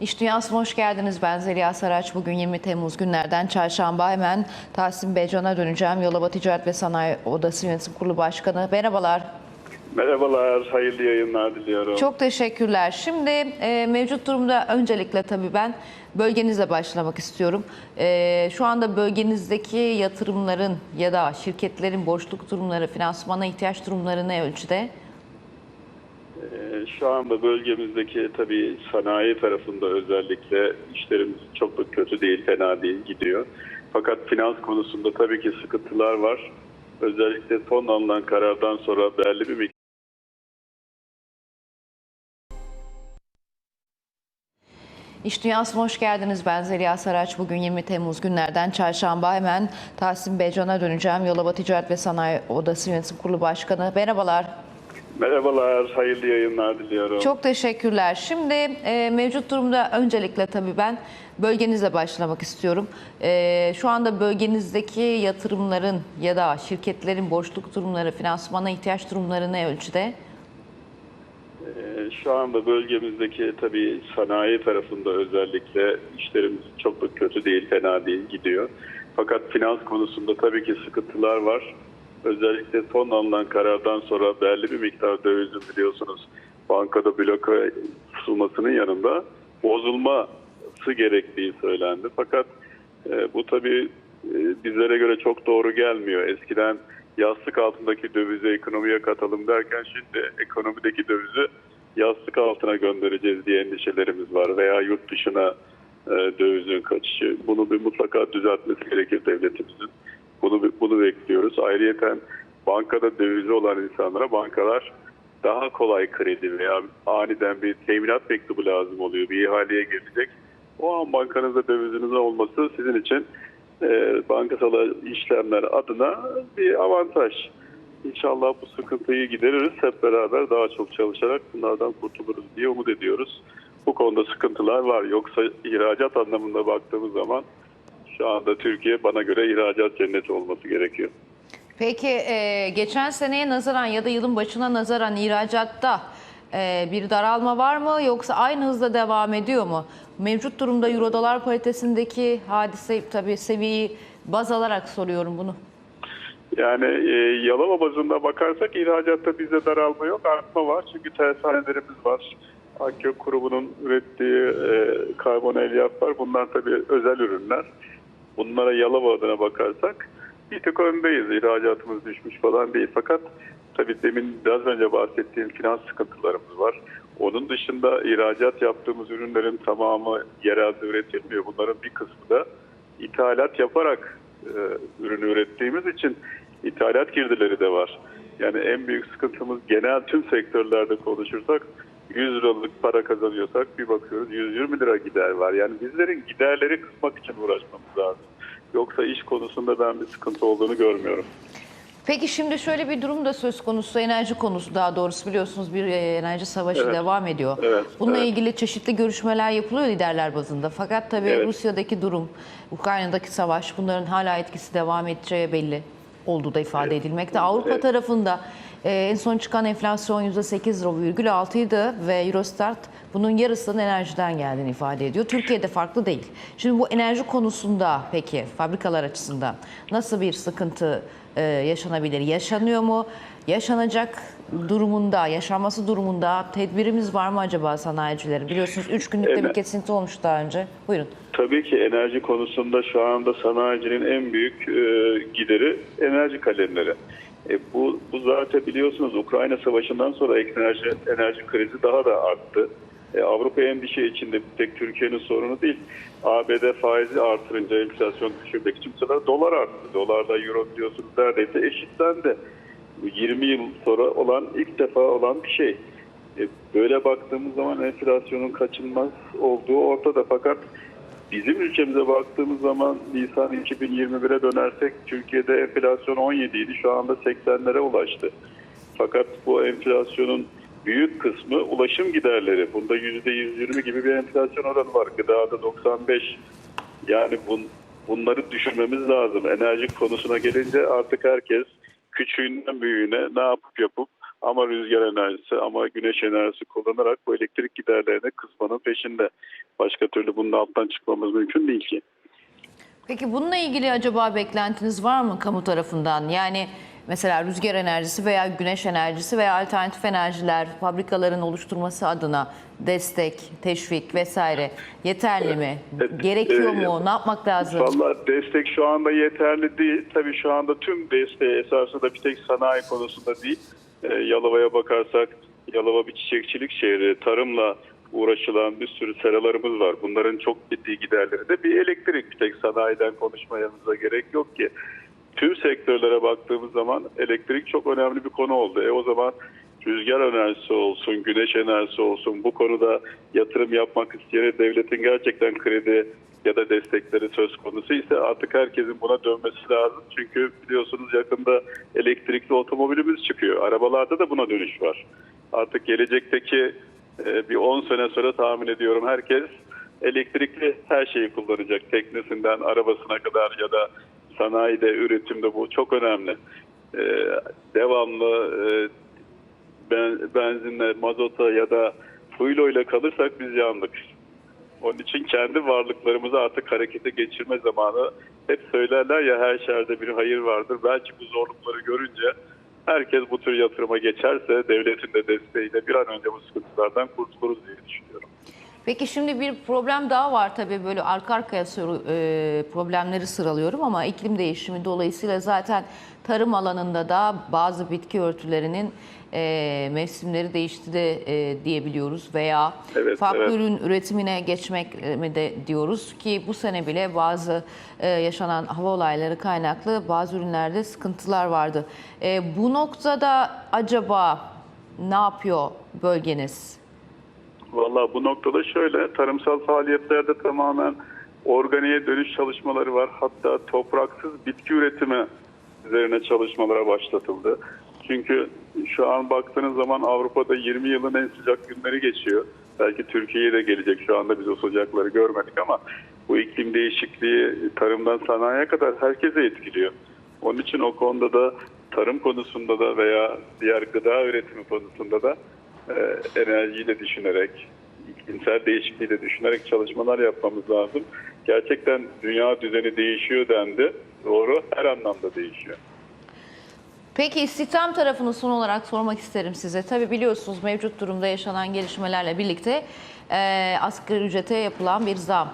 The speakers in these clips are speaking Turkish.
İş Dünyası'na hoş geldiniz. Ben Zeliha Saraç. Bugün 20 Temmuz günlerden çarşamba. Hemen Tahsin Beycan'a döneceğim. Yolova Ticaret ve Sanayi Odası Yönetim Kurulu Başkanı. Merhabalar. Merhabalar, hayırlı yayınlar diliyorum. Çok teşekkürler. Şimdi e, mevcut durumda öncelikle tabii ben bölgenizle başlamak istiyorum. E, şu anda bölgenizdeki yatırımların ya da şirketlerin borçluk durumları, finansmana ihtiyaç durumları ne ölçüde? Ee, Şu anda bölgemizdeki tabii sanayi tarafında özellikle işlerimiz çok da kötü değil, fena değil gidiyor. Fakat finans konusunda tabii ki sıkıntılar var. Özellikle son alınan karardan sonra belli bir miktar İş Dünyası'na hoş geldiniz. Ben Zeliha Saraç. Bugün 20 Temmuz günlerden çarşamba. Hemen Tahsin Beycan'a döneceğim. Yolova Ticaret ve Sanayi Odası Yönetim Kurulu Başkanı. Merhabalar. Merhabalar, hayırlı yayınlar diliyorum. Çok teşekkürler. Şimdi e, mevcut durumda öncelikle tabii ben bölgenizle başlamak istiyorum. E, şu anda bölgenizdeki yatırımların ya da şirketlerin borçluk durumları, finansmana ihtiyaç durumları ne ölçüde? Ee, Şu anda bölgemizdeki tabii sanayi tarafında özellikle işlerimiz çok da kötü değil, fena değil gidiyor. Fakat finans konusunda tabii ki sıkıntılar var. Özellikle son alınan karardan sonra belli bir miktar dövizin biliyorsunuz bankada bloka tutulmasının yanında bozulması gerektiği söylendi. Fakat e, bu tabii e, bizlere göre çok doğru gelmiyor. Eskiden yastık altındaki dövize ekonomiye katalım derken şimdi ekonomideki dövizi yastık altına göndereceğiz diye endişelerimiz var veya yurt dışına e, dövizin kaçışı. Bunu bir mutlaka düzeltmesi gerekir devletimizin. Bunu bunu bekliyoruz. Ayrıyeten bankada dövizi olan insanlara bankalar daha kolay kredi veya aniden bir teminat mektubu lazım oluyor. Bir ihaleye gelecek. O an bankanızda dövizinizin olması sizin için e, bankasal işlemler adına bir avantaj. İnşallah bu sıkıntıyı gideririz. Hep beraber daha çok çalışarak bunlardan kurtuluruz diye umut ediyoruz. Bu konuda sıkıntılar var. Yoksa ihracat anlamında baktığımız zaman şu anda Türkiye bana göre ihracat cenneti olması gerekiyor. Peki e, geçen seneye nazaran ya da yılın başına nazaran ihracatta e, bir daralma var mı yoksa aynı hızla devam ediyor mu? Mevcut durumda euro dolar paritesindeki hadise tabii seviyeyi baz alarak soruyorum bunu. Yani e, Yalova bazında bakarsak ihracatta bizde daralma yok, artma var. Çünkü tersanelerimiz var. Akgök grubunun ürettiği e, karbon elyaf var. Bunlar tabii özel ürünler. Bunlara Yalova adına bakarsak bir tık öndeyiz. İhracatımız düşmüş falan değil. Fakat tabii demin biraz önce bahsettiğim finans sıkıntılarımız var. Onun dışında ihracat yaptığımız ürünlerin tamamı yerelde üretilmiyor. Bunların bir kısmı da ithalat yaparak e, ürünü ürettiğimiz için ithalat girdileri de var. Yani en büyük sıkıntımız genel tüm sektörlerde konuşursak 100 liralık para kazanıyorsak bir bakıyoruz 120 lira gider var. Yani bizlerin giderleri kısmak için uğraşmamız lazım. Yoksa iş konusunda ben bir sıkıntı olduğunu görmüyorum. Peki şimdi şöyle bir durum da söz konusu enerji konusu daha doğrusu biliyorsunuz bir e, enerji savaşı Evet. devam ediyor. Evet, Bununla evet. ilgili çeşitli görüşmeler yapılıyor liderler bazında. Fakat tabii Evet. Rusya'daki durum, Ukrayna'daki savaş bunların hala etkisi devam edeceği belli olduğu da ifade edilmekte. Avrupa Evet. tarafında en son çıkan enflasyon %8,6 idi ve Eurostat bunun yarısının enerjiden geldiğini ifade ediyor. Türkiye'de farklı değil. Şimdi bu enerji konusunda peki fabrikalar açısından nasıl bir sıkıntı e, yaşanabilir? Yaşanıyor mu? Yaşanacak durumunda, yaşanması durumunda tedbirimiz var mı acaba sanayicilerin? Biliyorsunuz 3 günlükte bir Evet. kesinti olmuş daha önce. Buyurun. Tabii ki enerji konusunda şu anda sanayicinin en büyük e, gideri enerji kalemleri. E, bu, bu zaten biliyorsunuz Ukrayna Savaşı'ndan sonra enerji, enerji krizi daha da arttı. E, Avrupa endişe içinde tek Türkiye'nin sorunu değil. ABD faizi artırınca enflasyon düşürmek için bu dolar arttı. Dolarla euro biliyorsunuz neredeyse eşitlendi. Bu 20 yıl sonra olan ilk defa olan bir şey. E, Böyle baktığımız zaman enflasyonun kaçınmaz olduğu ortada. Fakat bizim ülkemize baktığımız zaman Nisan 2021'e dönersek Türkiye'de enflasyon 17 idi. Şu anda 80'lere ulaştı. Fakat bu enflasyonun büyük kısmı ulaşım giderleri. Bunda %120 gibi bir enflasyon oranı var. Gıdada 95. Yani bun, bunları düşürmemiz lazım. Enerji konusuna gelince artık herkes küçüğünden büyüğüne ne yapıp yapıp ama rüzgar enerjisi ama güneş enerjisi kullanarak bu elektrik giderlerini kısmanın peşinde. Başka türlü bunun alttan çıkmamız mümkün değil ki. Peki bununla ilgili acaba beklentiniz var mı kamu tarafından? Yani mesela rüzgar enerjisi veya güneş enerjisi veya alternatif enerjiler fabrikaların oluşturması adına destek, teşvik vesaire yeterli mi? Gerekiyor mu? Ne yapmak lazım? Valla destek şu anda yeterli değil. Tabii şu anda tüm desteği esasında bir tek sanayi konusunda değil. Ee, Yalova'ya bakarsak Yalova bir çiçekçilik şehri. Tarımla uğraşılan bir sürü seralarımız var. Bunların çok ciddi giderleri de bir elektrik. Bir tek sanayiden konuşmamıza gerek yok ki. Tüm sektörlere baktığımız zaman elektrik çok önemli bir konu oldu. E o zaman rüzgar enerjisi olsun, güneş enerjisi olsun bu konuda yatırım yapmak isteyene devletin gerçekten kredi ya da destekleri söz konusu ise artık herkesin buna dönmesi lazım. Çünkü biliyorsunuz yakında elektrikli otomobilimiz çıkıyor. Arabalarda da buna dönüş var. Artık gelecekteki e, bir 10 sene sonra tahmin ediyorum herkes elektrikli her şeyi kullanacak. Teknesinden arabasına kadar ya da sanayide, üretimde bu çok önemli. E, devamlı e, benzinle, mazota ya da suyla ile kalırsak biz yandık. Onun için kendi varlıklarımızı artık harekete geçirme zamanı. Hep söylerler ya her şerde bir hayır vardır. Belki bu zorlukları görünce herkes bu tür yatırıma geçerse devletin de desteğiyle bir an önce bu sıkıntılardan kurtuluruz diye düşünüyorum. Peki şimdi bir problem daha var tabii böyle arka arkaya soru, e, problemleri sıralıyorum ama iklim değişimi dolayısıyla zaten tarım alanında da bazı bitki örtülerinin e, mevsimleri değişti de e, diyebiliyoruz veya Evet, farklı evet. ürün üretimine geçmek mi de diyoruz ki bu sene bile bazı e, yaşanan hava olayları kaynaklı bazı ürünlerde sıkıntılar vardı. E, bu noktada acaba ne yapıyor bölgeniz? Valla bu noktada şöyle tarımsal faaliyetlerde tamamen organiğe dönüş çalışmaları var. Hatta topraksız bitki üretimi üzerine çalışmalara başlatıldı. Çünkü şu an baktığınız zaman Avrupa'da 20 yılın en sıcak günleri geçiyor. Belki Türkiye'ye de gelecek şu anda biz o sıcakları görmedik ama bu iklim değişikliği tarımdan sanayiye kadar herkese etkiliyor. Onun için o konuda da tarım konusunda da veya diğer gıda üretimi konusunda da e, enerjiyi de düşünerek, iklimsel değişikliği de düşünerek çalışmalar yapmamız lazım. Gerçekten dünya düzeni değişiyor dendi. Doğru, her anlamda değişiyor. Peki istihdam tarafını son olarak sormak isterim size. Tabii biliyorsunuz mevcut durumda yaşanan gelişmelerle birlikte e, asgari ücrete yapılan bir zam.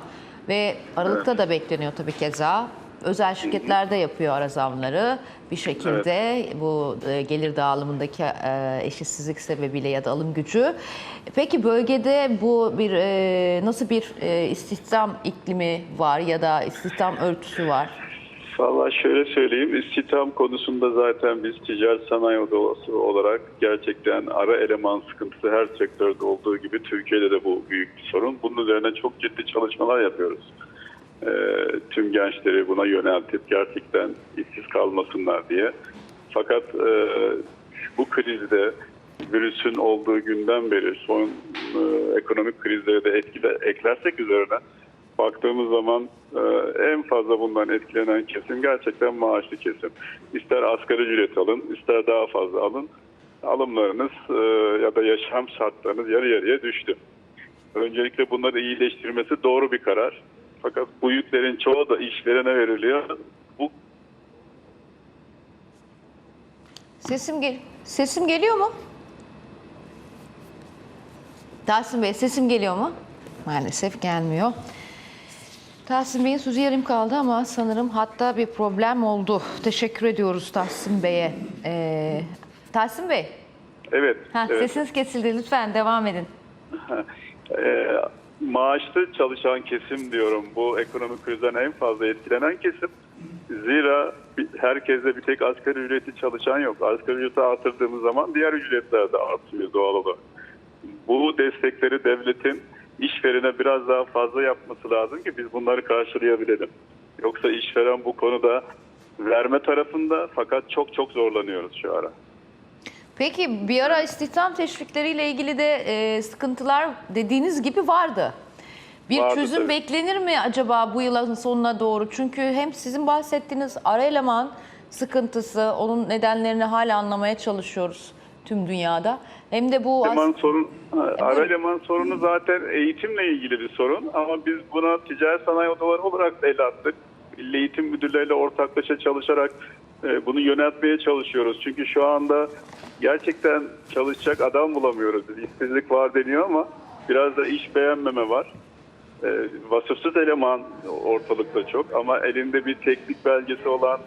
Ve Aralık'ta da bekleniyor tabii keza. Özel şirketler de yapıyor ara zamları bir şekilde bu e, gelir dağılımındaki e, eşitsizlik sebebiyle ya da alım gücü. Peki bölgede bu bir e, nasıl bir istihdam iklimi var ya da istihdam örtüsü var? Valla şöyle söyleyeyim, istihdam konusunda zaten biz ticaret sanayi odası olarak gerçekten ara eleman sıkıntısı her sektörde olduğu gibi Türkiye'de de bu büyük bir sorun. Bunun üzerine çok ciddi çalışmalar yapıyoruz. Ee, tüm gençleri buna yöneltip gerçekten işsiz kalmasınlar diye. Fakat e, bu krizde virüsün olduğu günden beri son e, ekonomik krizleri de etkile, eklersek üzerine baktığımız zaman e, en fazla bundan etkilenen kesim gerçekten maaşlı kesim. İster asgari ücret alın, ister daha fazla alın. Alımlarınız ya da yaşam şartlarınız yarı yarıya düştü. Öncelikle bunları iyileştirmesi doğru bir karar. Fakat bu yüklerin çoğu da işverene veriliyor. Bu Sesim gel sesim geliyor mu? Tahsin Bey sesim geliyor mu? Maalesef gelmiyor. Tahsin Bey'in sözü yarım kaldı ama sanırım hatta bir problem oldu. Teşekkür ediyoruz Tahsin Bey'e. Ee, Tahsin Bey, evet. heh, evet. sesiniz kesildi. Lütfen devam edin. E, maaşlı çalışan kesim diyorum. Bu ekonomik krizden en fazla etkilenen kesim. Zira herkeste bir tek asgari ücreti çalışan yok. Asgari ücreti artırdığımız zaman diğer ücretler de artıyor doğal olarak. Bu destekleri devletin işverene biraz daha fazla yapması lazım ki biz bunları karşılayabilelim. Yoksa işveren bu konuda verme tarafında fakat çok çok zorlanıyoruz şu ara. Peki bir ara istihdam teşvikleriyle ilgili de e, sıkıntılar dediğiniz gibi vardı. Bir Vardı çözüm tabii. beklenir mi acaba bu yılın sonuna doğru? Çünkü hem sizin bahsettiğiniz ara eleman sıkıntısı, onun nedenlerini hala anlamaya çalışıyoruz. tüm dünyada. Hem de bu Eleman sorun, ara eleman sorunu zaten eğitimle ilgili bir sorun ama biz buna ticaret sanayi odaları olarak da el attık. Milli Eğitim Müdürleriyle ortaklaşa çalışarak bunu yönetmeye çalışıyoruz. Çünkü şu anda gerçekten çalışacak adam bulamıyoruz. İşsizlik var deniyor ama biraz da iş beğenmeme var. E, vasıfsız eleman ortalıkta çok ama elinde bir teknik belgesi olan,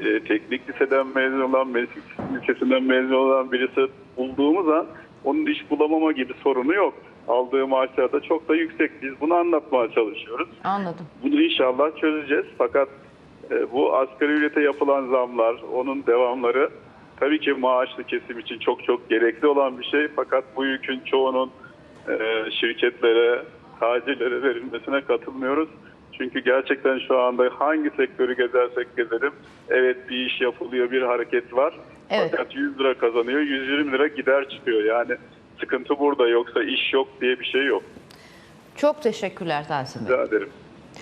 e, teknik liseden mezun olan, meslek lisesinden mezun olan birisi bulduğumuz an onun iş bulamama gibi sorunu yok. Aldığı maaşlar da çok da yüksek. Biz bunu anlatmaya çalışıyoruz. anladım. Bunu inşallah çözeceğiz. Fakat e, bu asgari ücrete yapılan zamlar, onun devamları tabii ki maaşlı kesim için çok çok gerekli olan bir şey. Fakat bu yükün çoğunun e, şirketlere, tacirlere verilmesine katılmıyoruz. Çünkü gerçekten şu anda hangi sektörü gezersek gezelim, evet bir iş yapılıyor, bir hareket var. Evet. Fakat 100 lira kazanıyor, 120 lira gider çıkıyor. Yani sıkıntı burada yoksa iş yok diye bir şey yok. Çok teşekkürler Tahsin Bey. Rica ederim.